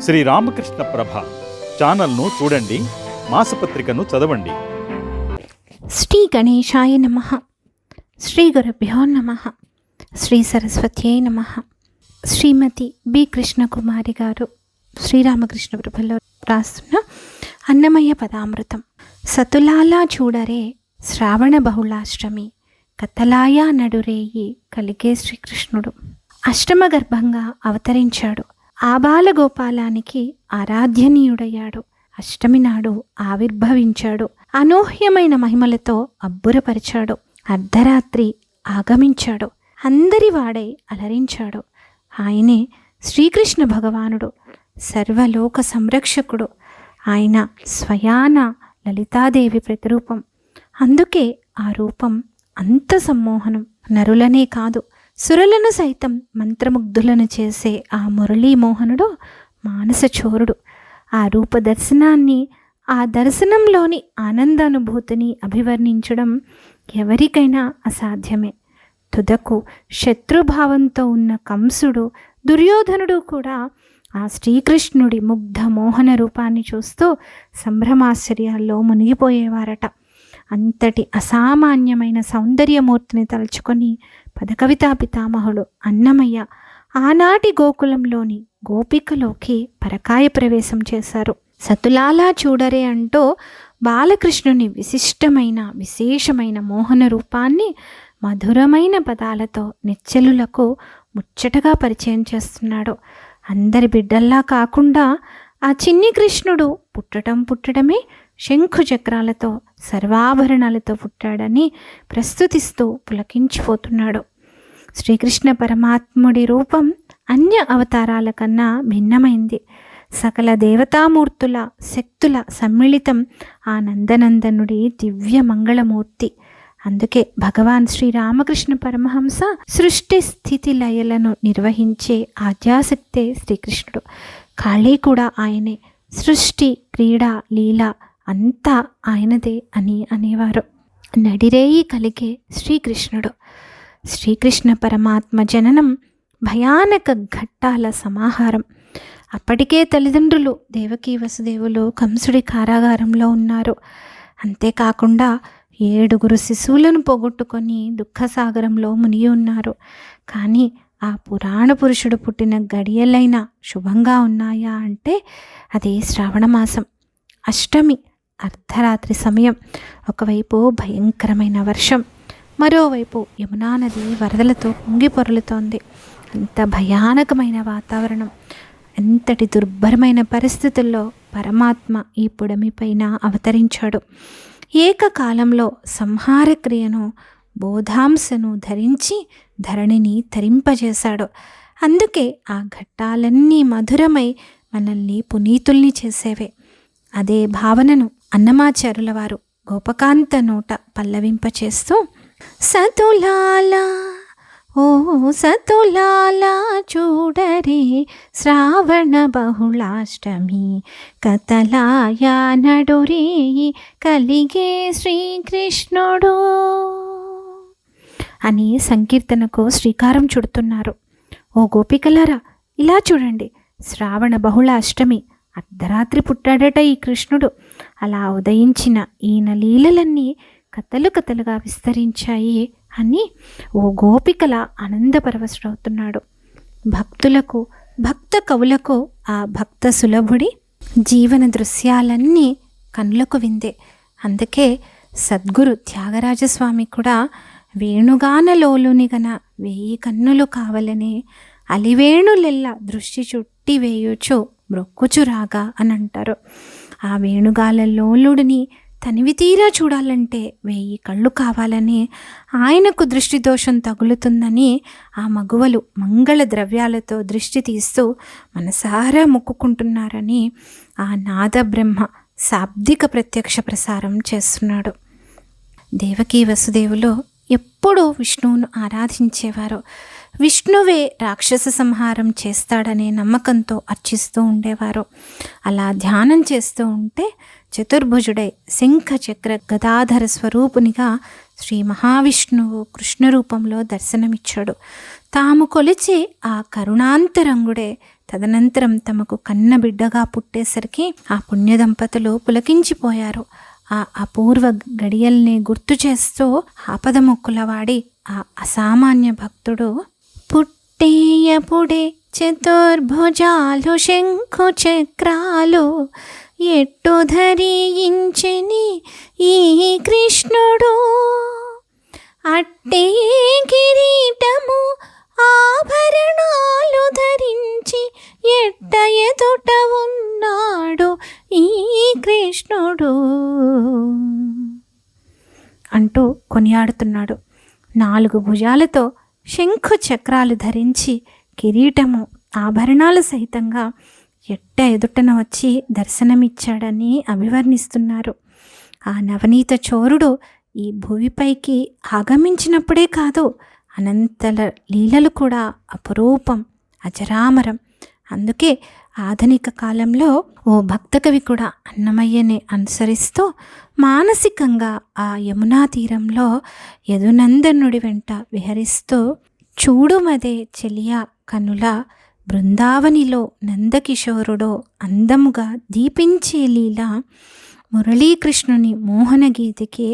శ్రీ రామకృష్ణ ప్రభ ఛానల్ను చూడండి మాసపత్రికను చదవండి. శ్రీ గణేశాయ నమ. శ్రీ గురుభ్యో నమ. శ్రీ సరస్వత్యై నమ. శ్రీమతి బి కృష్ణకుమారి గారు శ్రీరామకృష్ణ ప్రభలో రాస్తున్న అన్నమయ్య పదామృతం. సతులాలా చూడరే శ్రావణ బహుళాష్టమి కతలాయా నడురేయి కలిగే శ్రీకృష్ణుడు. అష్టమ గర్భంగా అవతరించాడు. ఆబాలగోపాలానికి ఆరాధ్యనీయుడయ్యాడు. అష్టమి నాడు ఆవిర్భవించాడు. అనూహ్యమైన మహిమలతో అబ్బురపరిచాడు. అర్ధరాత్రి ఆగమించాడు. అందరి వాడై అలరించాడు. ఆయనే శ్రీకృష్ణ భగవానుడు. సర్వలోక సంరక్షకుడు. ఆయన స్వయాన లలితాదేవి ప్రతిరూపం. అందుకే ఆ రూపం అంత సమ్మోహనం. నరులనే కాదు సురలను సైతం మంత్రముగ్ధులను చేసే ఆ మురళీమోహనుడు మానసచోరుడు ఆ రూప దర్శనాన్ని ఆ దర్శనంలోని ఆనందానుభూతిని అభివర్ణించడం ఎవరికైనా అసాధ్యమే. తుదకు శత్రుభావంతో ఉన్న కంసుడు దుర్యోధనుడు కూడా ఆ శ్రీకృష్ణుడి ముగ్ధ మోహన రూపాన్ని చూస్తూ సంభ్రమాశ్చర్యాల్లో మునిగిపోయేవారట. అంతటి అసామాన్యమైన సౌందర్యమూర్తిని తలుచుకొని పదకవితా పితామహుడు అన్నమయ్య ఆనాటి గోకులంలోని గోపికలోకి పరకాయ ప్రవేశం చేశారు. సతులాలా చూడరే అంటూ బాలకృష్ణుని విశిష్టమైన విశేషమైన మోహన రూపాన్ని మధురమైన పదాలతో నిచ్చలులకు ముచ్చటగా పరిచయం చేస్తున్నాడు. అందరి బిడ్డల్లా కాకుండా ఆ చిన్ని కృష్ణుడు పుట్టడం పుట్టడమే శంఖు చక్రాలతో సర్వాభరణాలతో పుట్టాడని ప్రస్తుతిస్తూ పులకించిపోతున్నాడు. శ్రీకృష్ణ పరమాత్ముడి రూపం అన్య అవతారాల కన్నా భిన్నమైంది. సకల దేవతామూర్తుల శక్తుల సమ్మిళితం ఆ నందనందనుడి దివ్య మంగళమూర్తి. అందుకే భగవాన్ శ్రీరామకృష్ణ పరమహంస సృష్టి స్థితి లయలను నిర్వహించే ఆద్యాశక్తే శ్రీకృష్ణుడు. కాళీ కూడా ఆయనే. సృష్టి క్రీడ లీల అంతా ఆయనదే అని అనేవారు. నడిరేయి కలిగే శ్రీకృష్ణుడు. శ్రీకృష్ణ పరమాత్మ జననం భయానక ఘట్టాల సమాహారం. అప్పటికే తల్లిదండ్రులు దేవకీ వసుదేవులు కంసుడి కారాగారంలో ఉన్నారు. అంతేకాకుండా ఏడుగురు శిశువులను పోగొట్టుకొని దుఃఖసాగరంలో మునిగి ఉన్నారు. కానీ ఆ పురాణ పురుషుడు పుట్టిన గడియలైన శుభంగా ఉన్నాయా అంటే అది శ్రావణమాసం అష్టమి అర్ధరాత్రి సమయం. ఒకవైపు భయంకరమైన వర్షం మరోవైపు యమునా నది వరదలతో పొంగి పొరలుతోంది. అంత భయానకమైన వాతావరణం ఎంతటి దుర్భరమైన పరిస్థితుల్లో పరమాత్మ ఈ పుడమిపైన అవతరించాడు. ఏకకాలంలో సంహార క్రియను బోధాంశను ధరించి ధరణిని తరింపజేశాడు. అందుకే ఆ ఘట్టాలన్నీ మధురమై మనల్ని పునీతుల్ని చేసేవే. అదే భావనను అన్నమాచారుల వారు గోపకాంత నోట పల్లవింపచేస్తూ సతులాలా ఓ సతులాలా చూడరే శ్రావణ బహుళాష్టమి కతలాయ నడురే కలిగే శ్రీకృష్ణుడు. అని సంకీర్తనకు శ్రీకారం చుడుతున్నారు. ఓ గోపికలారా ఇలా చూడండి. శ్రావణ బహుళ అష్టమి అర్ధరాత్రి పుట్టాడట ఈ కృష్ణుడు. అలా ఉదయించిన ఈయన లీలలన్నీ కథలు కథలుగా విస్తరించాయి అని ఓ గోపికల ఆనందపరవశుడవుతున్నాడు. భక్తులకు భక్త కవులకు ఆ భక్త సులభుడి జీవన దృశ్యాలన్నీ కనులకు విందే. అందుకే సద్గురు త్యాగరాజస్వామి కూడా వేణుగానలోలుని గన వేయి కన్నులు కావలనే అలివేణులెల్ల దృష్టి చుట్టి వేయుచు మ్రొక్కుచురాగా అని అంటారు ఆ వేణుగాల లోలుడిని తనివి తీరా చూడాలంటే వెయ్యి కళ్ళు కావాలని ఆయనకు దృష్టి దోషం తగులుతుందని ఆ మగువలు మంగళ ద్రవ్యాలతో దృష్టి తీస్తూ మనసారా మొక్కుకుంటున్నారని ఆ నాద బ్రహ్మ శాబ్దిక ప్రత్యక్ష ప్రసారం చేస్తున్నాడు. దేవకీ వసుదేవులు ఎప్పుడూ విష్ణువును ఆరాధించేవారు. విష్ణువే రాక్షస సంహారం చేస్తాడనే నమ్మకంతో అర్చిస్తూ ఉండేవారు. అలా ధ్యానం చేస్తూ ఉంటే చతుర్భుజుడై శంఖ చక్ర గదాధర స్వరూపునిగా శ్రీ మహావిష్ణువు కృష్ణ రూపంలో దర్శనమిచ్చాడు. తాము కొలిచే ఆ కరుణాంతరంగుడే తదనంతరం తమకు కన్న బిడ్డగా పుట్టేసరికి ఆ పుణ్య దంపతులు పులకించిపోయారు. ఆ అపూర్వ గడియల్ని గుర్తు చేస్తూ ఆపద మొక్కులవాడి ఆ అసామాన్య భక్తుడు పుట్టేయపుడే చతుర్భుజాలు శంఖు చక్రాలు ఎట్టు ధరించని ఈ కృష్ణుడు? అట్టే కిరీటము ఆ కొనియాడుతున్నాడు. నాలుగు భుజాలతో శంఖు చక్రాలు ధరించి కిరీటము ఆభరణాలు సహితంగా ఎట్ట ఎదుటన వచ్చి దర్శనమిచ్చాడని అభివర్ణిస్తున్నారు. ఆ నవనీత చోరుడు ఈ భూమిపైకి ఆగమించినప్పుడే కాదు అనంతల లీలలు కూడా అపురూపం అజరామరం అందుకే ఆధునిక కాలంలో ఓ భక్త కవి కూడా అన్నమయ్యని అనుసరిస్తూ మానసికంగా ఆ యమునా తీరంలో యదునందనుడి వెంట విహరిస్తూ చూడుమదే చెలియా కనుల బృందావనిలో నందకిషోరుడో అందముగా దీపించే లీల మురళీకృష్ణుని మోహన గీతికి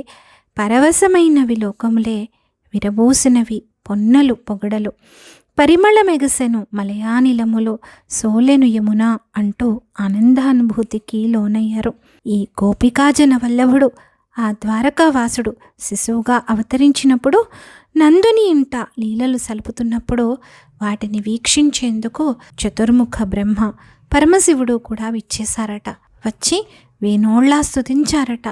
పరవశమైనవి లోకములే విరబూసినవి పొన్నలు పొగడలు. పరిమళ మెగసెను మలయానిలములో సోలెను యమున అంటూ ఆనందానుభూతికి లోనయ్యారు. ఈ గోపికాజన వల్లభుడు ఆ ద్వారకావాసుడు శిశువుగా అవతరించినప్పుడు నందుని ఇంట లీలలు సలుపుతున్నప్పుడు వాటిని వీక్షించేందుకు చతుర్ముఖ బ్రహ్మ పరమశివుడు కూడా విచ్చేశారట. వచ్చి వేణోళ్ళా స్తుతించారట.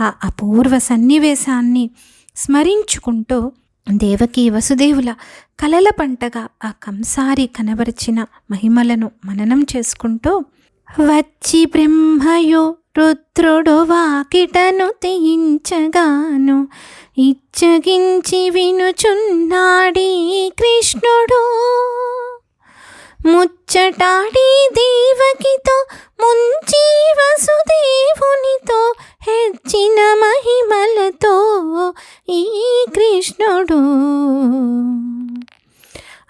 ఆ అపూర్వ సన్నివేశాన్ని స్మరించుకుంటూ దేవకి వసుదేవుల కలల పంటగా ఆ కంసారి కనబరిచిన మహిమలను మననం చేసుకుంటూ వచ్చి బ్రహ్మయో రుద్రుడు వాకిటను తీయించగాను ఇచ్చగించి వినుచున్నాడీ కృష్ణుడు. ముచ్చటాడి దేవకితో ముంచి వసుదేవునితో హెచ్చిన మహిమలతో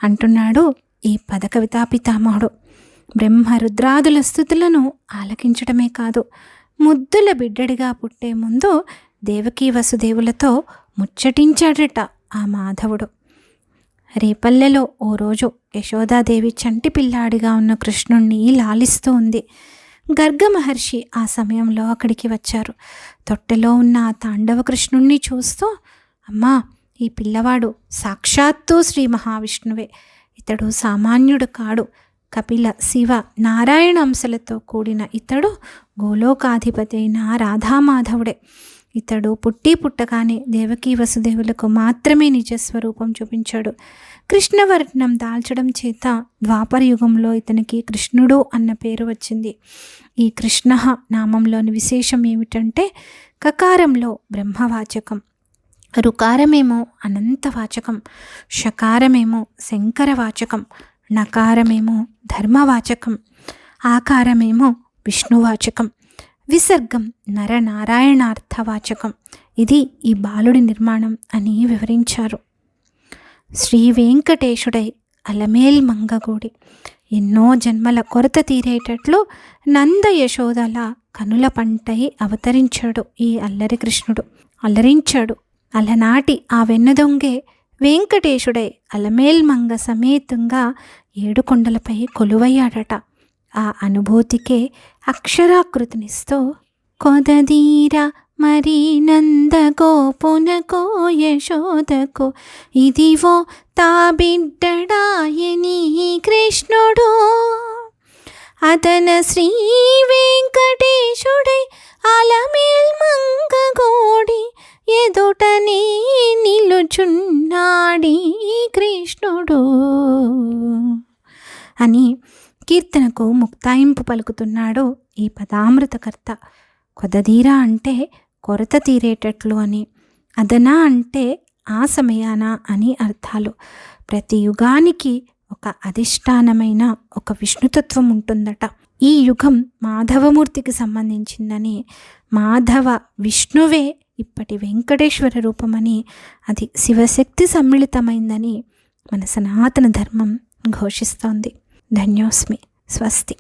అంటున్నాడు ఈ పదకవితా పితామహుడు బ్రహ్మరుద్రాదుల స్థుతులను ఆలకించడమే కాదు ముద్దుల బిడ్డడిగా పుట్టే ముందు దేవకీ వసుదేవులతో ముచ్చటించాడట ఆ మాధవుడు. రేపల్లెలో ఓ రోజు యశోదాదేవి చంటి పిల్లాడిగా ఉన్న కృష్ణుణ్ణి లాలిస్తూ ఉంది. గర్గ మహర్షి ఆ సమయంలో అక్కడికి వచ్చారు. తొట్టెలో ఉన్న ఆ తాండవ కృష్ణుణ్ణి చూస్తూ అమ్మా ఈ పిల్లవాడు సాక్షాత్తు శ్రీ మహావిష్ణువే. ఇతడు సామాన్యుడు కాడు. కపిల శివ నారాయణ అంశలతో కూడిన ఇతడు గోలోకాధిపతి అయిన రాధామాధవుడే. ఇతడు పుట్టి పుట్టగానే దేవకీ వసుదేవులకు మాత్రమే నిజస్వరూపం చూపించాడు. కృష్ణవర్ణం దాల్చడం చేత ద్వాపర యుగంలో ఇతనికి కృష్ణుడు అన్న పేరు వచ్చింది. ఈ కృష్ణ నామంలోని విశేషం ఏమిటంటే కకారంలో బ్రహ్మవాచకం. రుకారమేమో అనంతవాచకం షకారమేమో శంకరవాచకం నకారమేమో ధర్మవాచకం ఆకారమేమో విష్ణువాచకం విసర్గం నరనారాయణార్థవాచకం. ఇది ఈ బాలుడి నిర్మాణం అని వివరించారు. శ్రీ వెంకటేశుడై అలమేల్ మంగగూడి ఎన్నో జన్మల కొరత తీరేటట్లు నంద యశోదల కనుల పంటై అవతరించాడు ఈ అల్లరి కృష్ణుడు. అల్లరించాడు అలనాటి ఆ వెన్నదొంగే వెంకటేశుడై అలమేల్ మంగ సమేతంగా ఏడుకొండలపై కొలువయ్యాడట. ఆ అనుభూతికే అక్షరాకృతినిస్తూ కొదదీర మరి నందగోపునకో యశోదకో ఇదివో తాబిడ్డడాయని కృష్ణుడు అతన శ్రీ వెంకట కీర్తనకు ముక్తాయింపు పలుకుతున్నాడు ఈ పదామృతకర్త. కొదదీరా అంటే కొరత తీరేటట్లు అని అదనా అంటే ఆ సమయాన అని అర్థాలు. ప్రతి యుగానికి ఒక అధిష్టానమైన ఒక విష్ణుతత్వం ఉంటుందట. ఈ యుగం మాధవమూర్తికి సంబంధించిందని మాధవ విష్ణువే ఇప్పటి వెంకటేశ్వర రూపమని అది శివశక్తి సమ్మిళితమైందని మన సనాతన ధర్మం ఘోషిస్తోంది. ధన్యోస్మి. స్వస్తి.